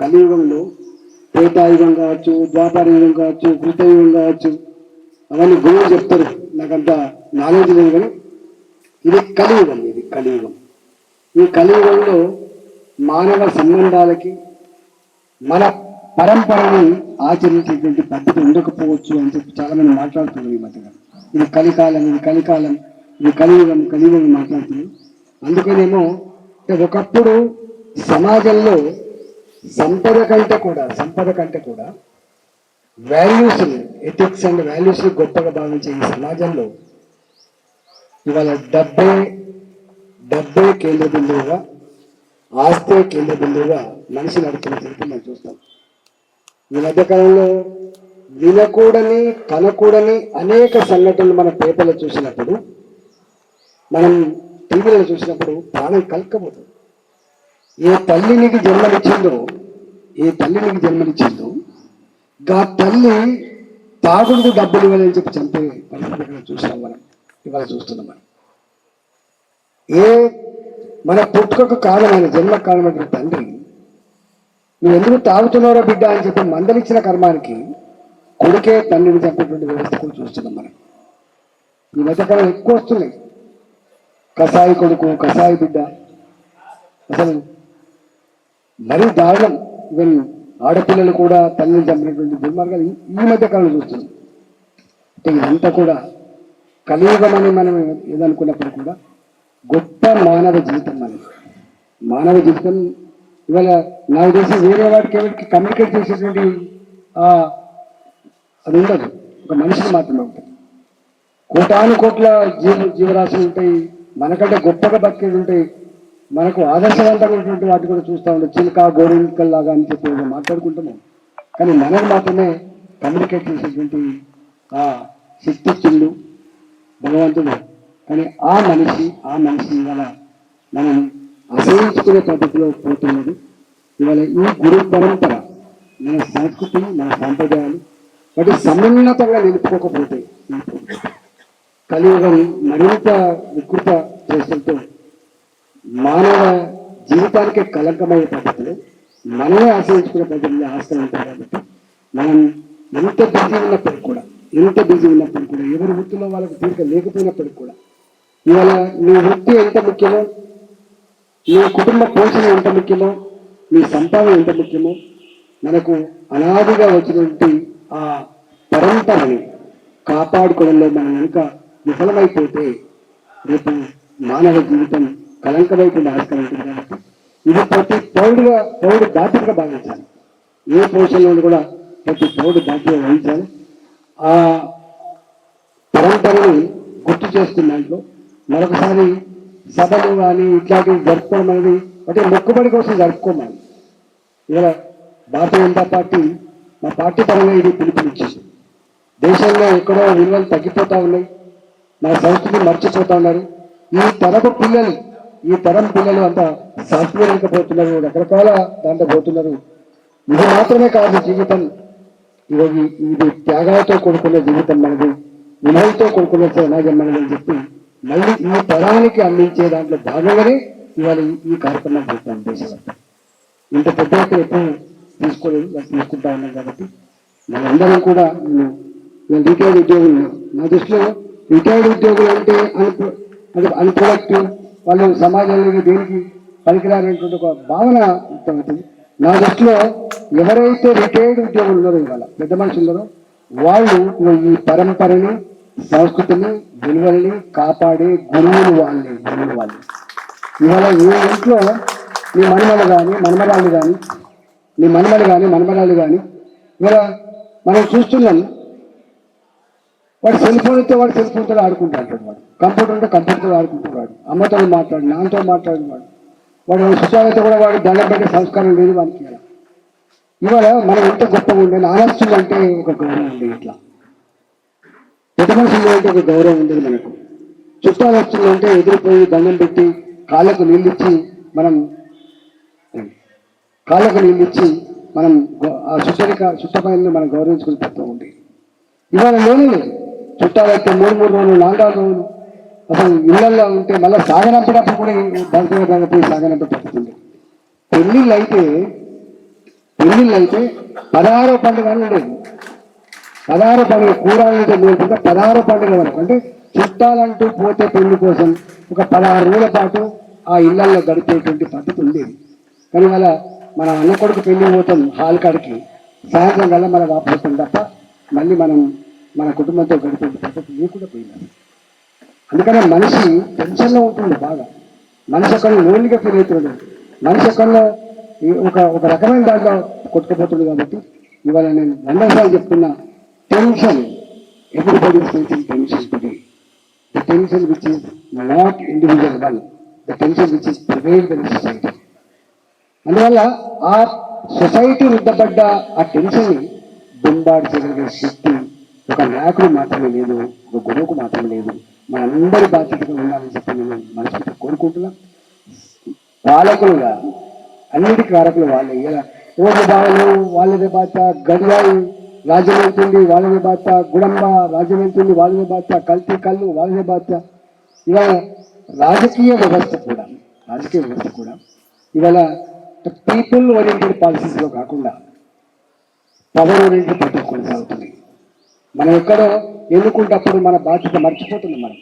కలియుగంలో త్రేతాయుగం కావచ్చు ద్వాపరయుగం కావచ్చు కృతయుగం కావచ్చు అవన్నీ గురువులు చెప్తారు. నాకంత నాలెడ్జ్ లేదు కానీ ఇది కలియుగం ఇది కలియుగం. ఈ కలియుగంలో మానవ సంబంధాలకి మన పరంపరని ఆచరించేటువంటి పద్ధతి ఉండకపోవచ్చు అని చెప్పి చాలా మంది మాట్లాడుతున్నారు ఈ మధ్యగా. ఇది కలికాలం ఇది కలికాలం ఇది కలియుగం కలియుగం అని మాట్లాడుతున్నారు. అందుకనేమో ఒకప్పుడు సమాజంలో సంపద కంటే కూడా సంపద కంటే కూడా వాల్యూస్ని ఎథిక్స్ అండ్ వాల్యూస్ని గొప్పగా భావించే ఈ సమాజంలో ఇవాళ డబ్బే డబ్బే కేంద్ర బిందువుగా ఆస్తే కేంద్ర బిందువుగా మనిషి నడుపుతున్న తీరుపు మనం చూస్తాం. ఈ మధ్యకాలంలో వినకూడని కనకూడని అనేక సంఘటనలు మన పేపర్లో చూసినప్పుడు మనం టీవీలో చూసినప్పుడు ప్రాణం కలకపోతుంది ఏ తల్లి నీకు జన్మనిచ్చిందో ఏ తల్లి నీకు జన్మనిచ్చిందో గా తల్లి తాగుడుకు డబ్బులు ఇవ్వాలని చెప్పి చంపే పరిస్థితి చూస్తాం మనం? ఇవాళ చూస్తున్నాం మనం. ఏ మన పుట్టుకకు కారణమైన జన్మ కారణమైన తండ్రి నువ్వు ఎందుకు తాగుతున్నారో బిడ్డ అని చెప్పి మందలిచ్చిన కర్మానికి కొడుకే తండ్రిని చంపేటువంటి వ్యవస్థ కూడా చూస్తున్నాం మనం. ఈ మధ్యకాలం ఎక్కువ వస్తున్నాయి. కసాయి కొడుకు కసాయి బిడ్డ. అసలు మరీ దారుణం. ఈవెన్ ఆడపిల్లలు కూడా తల్లిని చంపినటువంటి దుర్మార్గాలు ఈ- ఈ మధ్య కాలంలో చూస్తున్నాం. అంటే ఇదంతా కూడా కలియుగం అని మనం ఏదనుకున్నప్పుడు కూడా గొప్ప మానవ జీవితం మనది మానవ జీవితం ఇవాళ నాకు తెలిసి వేరే వాడికి ఎవరికి కమ్యూనికేట్ చేసేటువంటి అది ఉండదు. ఒక మనిషిని మాత్రమే ఉంటుంది. కోటాను కోట్ల జీవ జీవరాశులు ఉంటాయి. మనకంటే గొప్పగా బతికేది ఉంటాయి. మనకు ఆదర్శవంతమైనటువంటి వాటి కూడా చూస్తూ ఉంటాం చిలుక గోరింకల్ లాగా అని చెప్పి మాట్లాడుకుంటున్నాం. మాట్లాడుకుంటాము కానీ మనకు మాత్రమే కమ్యూనికేట్ చేసేటువంటి ఆ శక్తి చిల్లు భగవంతుడు కానీ ఆ మనిషి ఆ మనిషి ఇవాళ మనం అసహించుకునే పద్ధతిలో పోతున్నది. ఇవాళ ఈ గురు పరంపర మన సంస్కృతి మన సాంప్రదాయాలు వాటి సమున్నతంగా నిలుపుకోకపోతే కలియుగం మరింత వికృత చేసలతో మానవ జీవితానికి కలంకమైన పద్ధతులు మనమే ఆశ్రయించుకునే పద్ధతులు ఆస్తులు ఉంటాయి కాబట్టి మనం ఎంత బిజీ ఉన్నప్పటికి కూడా ఎంత బిజీ ఉన్నప్పటికి కూడా ఎవరి వృత్తిలో వాళ్ళకి తీరిక లేకపోయినప్పటికి కూడా ఇవాళ నీ వృత్తి ఎంత ముఖ్యమో నీ కుటుంబ పోషణ ఎంత ముఖ్యమో నీ సంపాదన ఎంత ముఖ్యమో మనకు అనాదిగా వచ్చినటువంటి ఆ పరంపరని కాపాడుకోవడంలో మనం కనుక విఫలమైపోతే రేపు మానవ జీవితం కలంకమైపోయిన ఆస్కారం ఉంటుంది కాబట్టి ఇది ప్రతి పౌరుడుగా పౌరుడు బాధ్యతగా భావించాలి. ఏ పోషణలో కూడా ప్రతి పౌరుడు బాధ్యత వహించాలి. ఆ పరంపరని గుర్తు చేస్తున్న దాంట్లో మరొకసారి సభలు కానీ ఇట్లాంటివి జరుపుకోవడం అనేది అంటే మొక్కుబడి కోసం జరుపుకోమని. ఇలా భారతీయ జనతా పార్టీ మా పార్టీ పరంగా ఇది పిలుపునిచ్చేసి దేశంలో ఎక్కడో విలువలు తగ్గిపోతూ ఉన్నాయి. మన సంస్కృతి మర్చిపోతూ ఉన్నారు. ఈ తరపు పిల్లలు ఈ తరం పిల్లలు అంత సాఫ్ట్వేర్ రకరకాల దాంట్లో పోతున్నారు. ఇది మాత్రమే కాదు జీవితం. ఈరోజు ఇది త్యాగాలతో కూడుకున్న జీవితం మనది విలువలతో కూడుకున్న సమాజం మనది అని చెప్పి మళ్ళీ ఈ తరానికి అందించే దాంట్లో భాగంగానే ఇవాళ ఈ- కార్యక్రమం చేస్తాం దేశవ్యాప్తం ఇంత పెద్ద ఎత్తున ఎప్పుడు తీసుకోలేదు తీసుకుంటా ఉన్నాం కాబట్టి మనందరం కూడా నేను నేను రిటైర్డ్ ఉద్యోగులు. నా దృష్టిలో రిటైర్డ్ ఉద్యోగులు అంటే అన్ అంటే అన్ప్రొడక్టివ్ వాళ్ళు సమాజంలోకి దేనికి పనికిరానటువంటి ఒక భావన ఉంటుంది నా దృష్టిలో ఎవరైతే రిటైర్డ్ ఉద్యోగులు ఉన్నారో ఇవాళ పెద్ద మనుషులు ఉన్నారో వాళ్ళు ఈ పరంపరని సంస్కృతిని విలువల్ని కాపాడే గురువులు వాళ్ళే గురువులు వాళ్ళే. ఇవాళ ఏ ఇంట్లో నీ మనుమలు కానీ మనమరాళ్ళు కానీ నీ మనుమలు కానీ మనమరాళ్ళు కానీ ఇవాళ మనం చూస్తున్నాం వాడు సెల్ ఫోన్ ఇస్తే వాడు సెల్ ఫోన్తో ఆడుకుంటా అంటాడు వాడు. కంప్యూటర్ ఉంటే కంప్యూటర్తో ఆడుకుంటున్నాడు. అమ్మతో మాట్లాడు నాన్నతో మాట్లాడినవాడు వాడు. శుచాలతో కూడా వాడు దండం పెట్టే సంస్కారం లేదు వానికి ఇవాళ. ఇవాళ మనం ఎంత గొప్పగా ఉండే ఆనస్తులు అంటే ఒక గౌరవం ఉంది ఇట్లా. పెద్ద మనుషులు అంటే ఒక గౌరవం ఉండేది మనకు. చుట్టాలు వస్తుందంటే ఎదురుపోయి దండం పెట్టి కాళ్ళకు నీళ్ళు ఇచ్చి మనం కాళ్ళకు నీళ్ళు ఇచ్చి మనం ఆ చుట్టరిక చుట్టపైన మనం గౌరవించుకుని పెడుతూ ఉంది ఇవాళ లేని చుట్టాలు అయితే మూడు మూడు రోజులు నాలుగు రోజులు అసలు ఇళ్ళలో ఉంటే మళ్ళీ సాగనంపేటప్పుడు కూడా బంధువుల దానిపై సాగనంప పడుతుంది పెళ్ళిళ్ళు అయితే పెళ్ళిళ్ళు అయితే పదహారో పండుగ అని ఉండేది. పదహారో పండుగ కూరాలంటే లేకుండా పదహారో పండుగ వరకు అంటే చుట్టాలంటూ పోతే పెళ్ళి కోసం ఒక పదహారు రోజుల పాటు ఆ ఇళ్ళలో గడిపేటువంటి పద్ధతి ఉండేది. కానీ వాళ్ళ మన అన్న కొడుకు పెళ్ళి పోతాం హాల్ కాడికి. సాయంత్రం కల్లా మన వాపోతాం తప్ప మళ్ళీ మనం మన కుటుంబంతో గడిపే పద్ధతి లేకుండా పోయినారు అందుకనే మనిషి టెన్షన్లో ఉంటుంది బాగా. మనిషి ఒకళ్ళు లోన్లీగా ఫీల్ అవుతుంది మనిషి ఒకళ్ళు ఒక ఒక రకమైన దాంట్లో కొట్టుకుపోతుంది కాబట్టి ఇవాళ నేను రెండోసారి చెప్తున్నా. Tension. Everybody facing tension today the tension which is not individual one the tension which is prevail in society అందువల్ల ఆ సొసైటీ రుద్దపడ్డ ఆ టెన్షన్ బొంబాడు చేయగలిగే శక్తి ఒక నాయకుడు మాత్రమే లేదు ఒక గురువుకు మాత్రమే లేదు. మనందరి బాధ్యతగా ఉండాలని చెప్పి నేను మనసుతో కోరుకుంటున్నా. పాలకులుగా అన్నిటి కారకులు వాళ్ళే. ఇలా ఓటు బావలు వాళ్ళదే బాధ్యత గడియాలు రాజమంతుంది వాళ్ళదే బాధ్యత గుడంబ రాజమంతుంది వాళ్ళదే బాధ్యత కల్తీ కళ్ళు వాళ్ళదే బాధ్యత. ఇవాళ రాజకీయ వ్యవస్థ కూడా రాజకీయ వ్యవస్థ కూడా ఇవాళ పీపుల్ ఓరియంటెడ్ పాలసీస్లో కాకుండా పవర్ ఓరియంటెడ్ పద్ధతి కొనసాగుతుంది మనం ఎక్కడో ఎన్నుకుంటప్పుడు మన బాధ్యత మర్చిపోతుంది మనం.